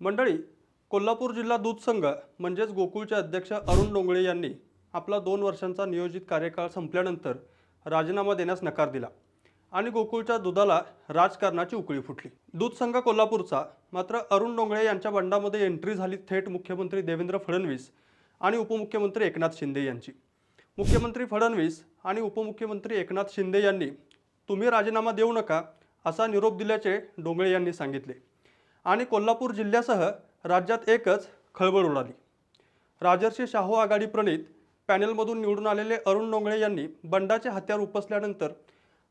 मंडळी कोल्हापूर जिल्हा दूध संघ म्हणजेच गोकुळचे अध्यक्ष अरुण डोंगळे यांनी आपला दोन वर्षांचा नियोजित कार्यकाळ संपल्यानंतर राजीनामा देण्यास नकार दिला आणि गोकुळच्या दुधाला राजकारणाची उकळी फुटली. दूध संघ कोल्हापूरचा मात्र अरुण डोंगळे यांच्या बंडामध्ये एंट्री झाली थेट मुख्यमंत्री देवेंद्र फडणवीस आणि उपमुख्यमंत्री एकनाथ शिंदे यांची. मुख्यमंत्री फडणवीस आणि उपमुख्यमंत्री एकनाथ शिंदे यांनी तुम्ही राजीनामा देऊ नका असा निरोप दिल्याचे डोंगळे यांनी सांगितले. आणि कोल्हापूर जिल्ह्यासह राज्यात एकच खळबळ उडाली. राजर्षी शाहू आघाडी प्रणित पॅनेलमधून निवडून आलेले अरुण डोंगळे यांनी बंडाचे हत्यार उपसल्यानंतर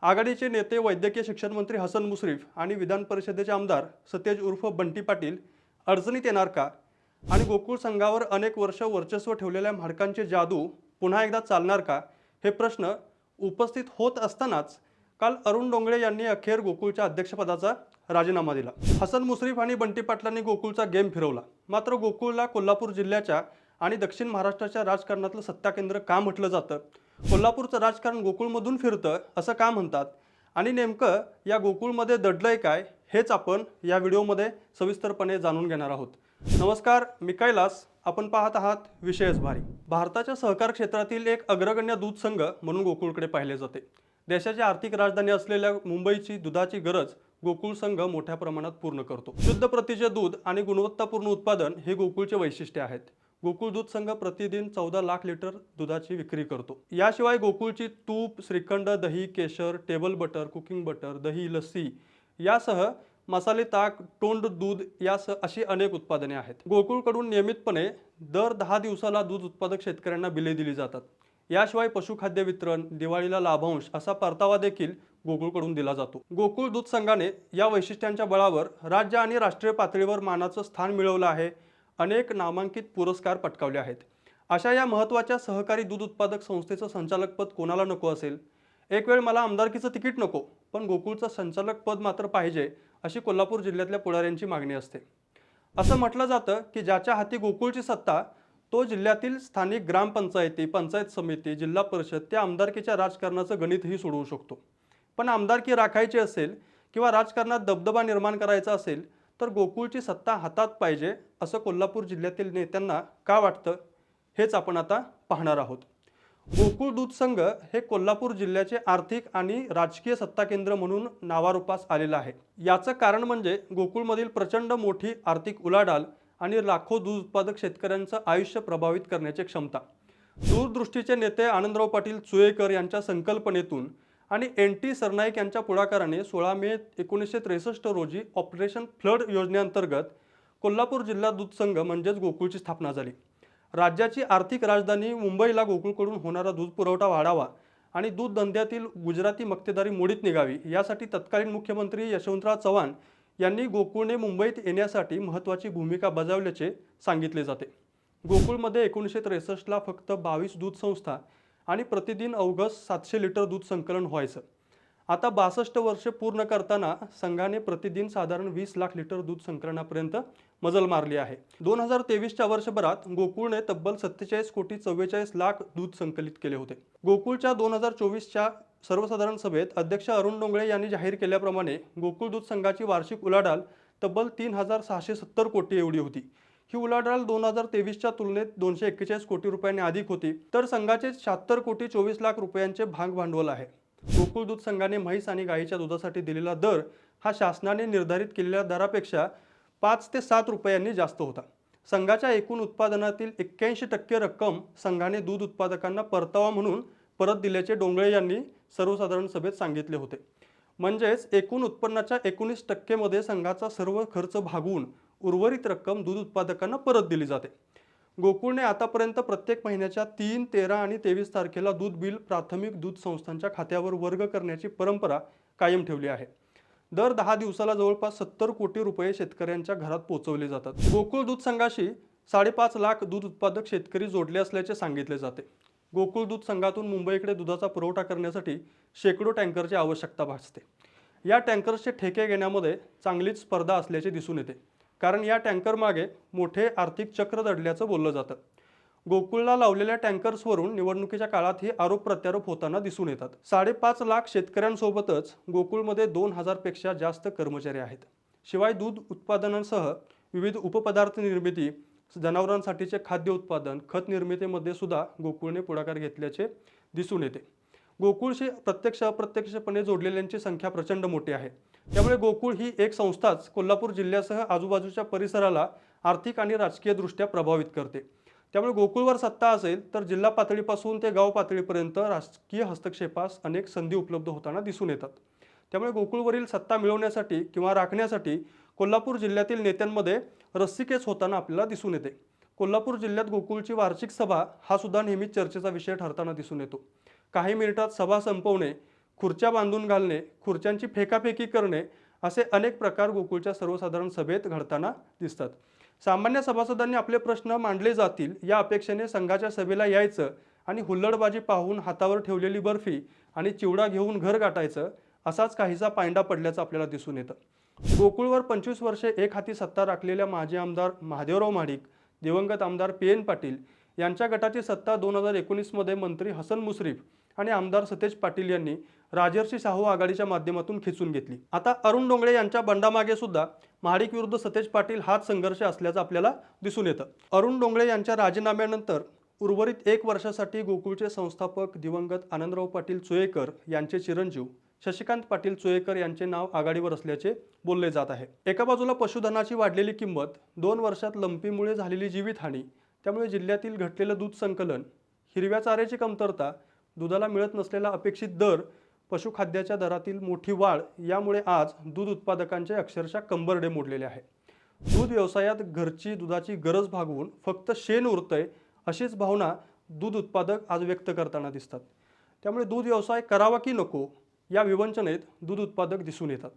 आघाडीचे नेते वैद्यकीय शिक्षण मंत्री हसन मुश्रीफ आणि विधान परिषदेचे आमदार सतेज उर्फ बंटी पाटील अडचणीत येणार का आणि गोकुळ संघावर अनेक वर्ष वर्चस्व ठेवलेल्या म्हाडकांचे जादू पुन्हा एकदा चालणार का? हे प्रश्न उपस्थित होत असतानाच काल अरुण डोंगळे यांनी अखेर गोकुळच्या अध्यक्षपदाचा राजीनामा दिला. हसन मुश्रीफ आणि बंटी पाटलांनी गोकुळचा गेम फिरवला. मात्र गोकुळला कोल्हापूर जिल्ह्याच्या आणि दक्षिण महाराष्ट्राच्या राजकारणातलं सत्ता केंद्र का म्हटलं जातं? कोल्हापूरचं राजकारण गोकुळमधून फिरतं असं का म्हणतात? आणि नेमकं या गोकुळमध्ये दडलंय काय? हेच आपण या व्हिडिओमध्ये सविस्तरपणे जाणून घेणार आहोत. नमस्कार मी कैलास. आपण पाहत आहात विषयच भारी. भारताच्या सहकार क्षेत्रातील एक अग्रगण्य दूध संघ म्हणून गोकुळकडे पाहिले जाते. देशाची आर्थिक राजधानी असलेल्या मुंबईची दुधाची गरज गोकुळ संघ मोठ्या प्रमाणात पूर्ण करतो. शुद्ध प्रतीचे दूध आणि गुणवत्तापूर्ण उत्पादन हे गोकुळचे वैशिष्ट्य आहेत. गोकुळ दूध संघ प्रतिदिन चौदा लाख लिटर दुधाची विक्री करतो. याशिवाय गोकुळची तूप श्रीखंड दही केशर टेबल बटर कुकिंग बटर दही लस्सी यासह मसाले ताक तोंड दूध यासह अशी अनेक उत्पादने आहेत. गोकुळकडून नियमितपणे दर दहा दिवसाला दूध उत्पादक शेतकऱ्यांना बिले दिली जातात. याशिवाय पशुखाद्य वितरण दिवाळीला लाभांश असा परतावा देखील गोकुळकडून दिला जातो. गोकुळ दूध संघाने या वैशिष्ट्यांच्या बळावर राज्य आणि राष्ट्रीय पातळीवर मानाचं स्थान मिळवलं आहे. अनेक नामांकित पुरस्कार पटकावले आहेत. अशा या महत्त्वाच्या सहकारी दूध उत्पादक संस्थेचं संचालकपद कोणाला नको असेल? एक वेळ मला आमदारकीचं तिकीट नको पण गोकुळचं संचालकपद मात्र पाहिजे अशी कोल्हापूर जिल्ह्यातल्या पुढाऱ्यांची मागणी असते. असं म्हटलं जातं की ज्याच्या हाती गोकुळची सत्ता तो जिल्ह्यातील स्थानिक ग्रामपंचायती पंचायत समिती जिल्हा परिषद त्या आमदारकीच्या राजकारणाचं गणितही सोडवू शकतो. पण आमदारकी राखायची असेल किंवा राजकारणात दबदबा निर्माण करायचा असेल तर गोकुळची सत्ता हातात पाहिजे असं कोल्हापूर जिल्ह्यातील नेत्यांना का वाटतं हेच आपण आता पाहणार आहोत. गोकुळ दूध संघ हे कोल्हापूर जिल्ह्याचे आर्थिक आणि राजकीय सत्ता केंद्र म्हणून नावारूपास आलेलं आहे. याचं कारण म्हणजे गोकुळमधील प्रचंड मोठी आर्थिक उलाढाल आणि लाखो दूध उत्पादक शेतकऱ्यांचं आयुष्य प्रभावित करण्याची क्षमता. दूरदृष्टीचे नेते आनंदराव पाटील चुयेकर यांच्या संकल्पनेतून आणि एन टी सरनाईक यांच्या पुढाकाराने सोळा मे एकोणीसशे त्रेसष्ट रोजी ऑपरेशन फ्लड योजनेअंतर्गत कोल्हापूर जिल्हा दूध संघ म्हणजेच गोकुळची स्थापना झाली. राज्याची आर्थिक राजधानी मुंबईला गोकुळकडून होणारा दूध पुरवठा वाढावा आणि दूध धंद्यातील गुजराती मक्तेदारी मोडीत निघावी यासाठी तत्कालीन मुख्यमंत्री यशवंतराव चव्हाण यांनी गोकुळने मुंबईत येण्यासाठी महत्त्वाची भूमिका बजावल्याचे सांगितले जाते. गोकुळमध्ये एकोणीसशे त्रेसष्टला फक्त बावीस दूध संस्था आणि प्रतिदिन अवघस सातशे लिटर दूध संकलन व्हायचं. आता बासष्ट वर्षे पूर्ण करताना संघाने प्रतिदिन साधारण वीस लाख लिटर दूध संकलनापर्यंत मजल मारली आहे. दोन हजार तेवीसच्या वर्षभरात गोकुळने तब्बल सत्तेचाळीस कोटी चव्वेचाळीस लाख दूध संकलित केले होते. गोकुळच्या दोन हजार चोवीसच्या सर्वसाधारण सभेत अध्यक्ष अरुण डोंगळे यांनी जाहीर केल्याप्रमाणे गोकुळ दूध संघाची वार्षिक उलाढाल तब्बल तीन हजार सहाशे सत्तर कोटी एवढी होती. ही उलाढाल दोन हजार तेवीसच्या तुलनेत दोनशे एक्केचाळीस कोटी रुपयांनी अधिक होती. तर संघाचे शहात्तर कोटी चोवीस लाख रुपयांचे भाग भांडवल आहे. गोकुळ दूध संघाने म्हैस आणि गायीच्या दुधासाठी दिलेला दर हा शासनाने निर्धारित केलेल्या दरापेक्षा पाच ते सात रुपयांनी जास्त होता. संघाच्या एकूण उत्पादनातील एक्क्याऐंशी टक्के रक्कम संघाने दूध उत्पादकांना परतावा म्हणून परत दिल्याचे डोंगळे यांनी सर्वसाधारण सभेत सांगितले होते. म्हणजेच एकूण उत्पन्नाच्या एकोणीस टक्केमध्ये संघाचा सर्व खर्च भागवून उर्वरित रक्कम दूध उत्पादकांना परत दिली जाते. गोकुळने आतापर्यंत प्रत्येक महिन्याच्या तीन तेरा आणि तेवीस तारखेला दूध बिल प्राथमिक दूध संस्थांच्या खात्यावर वर्ग करण्याची परंपरा कायम ठेवली आहे. दर दहा दिवसाला जवळपास सत्तर कोटी रुपये शेतकऱ्यांच्या घरात पोहोचवले जातात. गोकुळ दूध संघाशी साडेपाच लाख दूध उत्पादक शेतकरी जोडले असल्याचे सांगितले जाते. गोकुळ दूध संघातून मुंबईकडे दुधाचा पुरवठा करण्यासाठी शेकडो टँकरची आवश्यकता भासते. या टँकर्सचे ठेके घेण्यामध्ये चांगलीच स्पर्धा असल्याचे दिसून येते. कारण या टँकरमागे मोठे आर्थिक चक्र दडल्याचं बोललं जातं. गोकुळला लावलेल्या टँकर्सवरून निवडणुकीच्या काळात हे आरोप प्रत्यारोप होताना दिसून येतात. साडेपाच लाख शेतकऱ्यांसोबतच गोकुळमध्ये दोन हजारपेक्षा जास्त कर्मचारी आहेत. शिवाय दूध उत्पादनांसह विविध उपपदार्थ निर्मिती जनावरांसाठीचे खाद्य उत्पादन खत निर्मितीमध्ये सुद्धा गोकुळने पुढाकार घेतल्याचे दिसून येते. गोकुळशी प्रत्यक्ष अप्रत्यक्षपणे जोडलेल्यांची संख्या प्रचंड मोठी आहे. त्यामुळे गोकुळ ही एक संस्थाच कोल्हापूर जिल्ह्यासह आजूबाजूच्या परिसराला आर्थिक आणि राजकीयदृष्ट्या प्रभावित करते. त्यामुळे गोकुळवर सत्ता असेल तर जिल्हा पातळीपासून ते गाव पातळीपर्यंत राजकीय हस्तक्षेपास अनेक संधी उपलब्ध होताना दिसून येतात. त्यामुळे गोकुळवरील सत्ता मिळवण्यासाठी किंवा राखण्यासाठी कोल्हापूर जिल्ह्यातील नेत्यांमध्ये रस्सीकेस होताना आपल्याला दिसून येते. कोल्हापूर जिल्ह्यात गोकुळची वार्षिक सभा हा सुद्धा नेहमीच चर्चेचा विषय ठरताना दिसून येतो. काही मिनिटात सभा संपवणे खुर्च्या बांधून घालणे खुर्च्यांची फेकाफेकी करणे असे अनेक प्रकार गोकुळच्या सर्वसाधारण सभेत घडताना दिसतात. सामान्य सभासदांनी आपले प्रश्न मांडले जातील या अपेक्षेने संघाच्या सभेला यायचं आणि हुल्लडबाजी पाहून हातावर ठेवलेली बर्फी आणि चिवडा घेऊन घर गाठायचं असाच काहीसा पायंडा पडल्याचं आपल्याला दिसून येतं. गोकुळवर पंचवीस वर्षे एक हाती सत्ता राखलेल्या माजी आमदार महादेवराव महाडिक दिवंगत आमदार पी एन पाटील यांच्या गटाची सत्ता दोन हजार एकोणीसमध्ये मंत्री हसन मुश्रीफ आणि आमदार सतेज पाटील यांनी राजर्षी शाहू आघाडीच्या माध्यमातून खेचून घेतली. आता अरुण डोंगळे यांच्या बंडामागे सुद्धा महाडिक विरुद्ध सतेज पाटील हाच संघर्ष असल्याचं आपल्याला दिसून येतं. अरुण डोंगळे यांच्या राजीनाम्यानंतर उर्वरित एक वर्षासाठी गोकुळचे संस्थापक दिवंगत आनंदराव पाटील चोयेकर यांचे चिरंजीव शशिकांत पाटील चोयेकर यांचे नाव आघाडीवर असल्याचे बोलले जात आहे. एका बाजूला पशुधनाची वाढलेली किंमत दोन वर्षात लंपीमुळे झालेली जीवितहानी त्यामुळे जिल्ह्यातील घटलेलं दूध संकलन हिरव्या चाऱ्याची कमतरता दुधाला मिळत नसलेला अपेक्षित दर पशुखाद्याच्या दरातील मोठी वाढ यामुळे आज दूध उत्पादकांचे अक्षरशः कंबरडे मोडलेले आहे. दूध व्यवसायात घरची दुधाची गरज भागवून फक्त शेण उरतंय अशीच भावना दूध उत्पादक आज व्यक्त करताना दिसतात. त्यामुळे दूध व्यवसाय करावा की नको या विवंचनेत दूध उत्पादक दिसून येतात.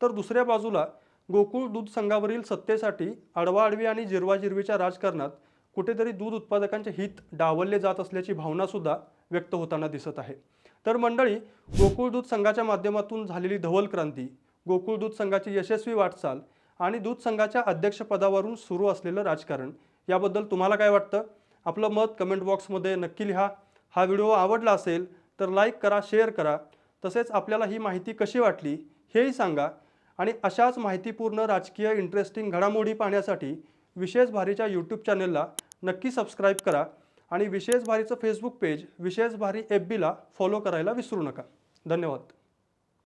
तर दुसऱ्या बाजूला गोकुळ दूध संघावरील सत्तेसाठी आडवाआडवी आणि जिरवाजिरवीच्या राजकारणात कुठेतरी दूध उत्पादकांचे हित डावलले जात असल्याची भावनासुद्धा व्यक्त होताना दिसत आहे. तर मंडळी गोकुळ दूध संघाच्या माध्यमातून झालेली धवल क्रांती गोकुळ दूध संघाची यशस्वी वाटचाल आणि दूध संघाच्या अध्यक्षपदावरून सुरू असलेलं राजकारण याबद्दल तुम्हाला काय वाटतं? आपलं मत कमेंट बॉक्समध्ये नक्की लिहा. हा व्हिडिओ आवडला असेल तर लाईक करा शेअर करा. तसेच आपल्याला ही माहिती कशी वाटली हेही सांगा आणि अशाच माहितीपूर्ण राजकीय इंटरेस्टिंग घडामोडी पाहण्यासाठी विशेष भारीच्या यूट्यूब चॅनलला नक्की सबस्क्राईब करा. आणि विशेष भारीचं फेसबुक पेज विशेष भारी एफ बीला फॉलो करायला विसरू नका. धन्यवाद.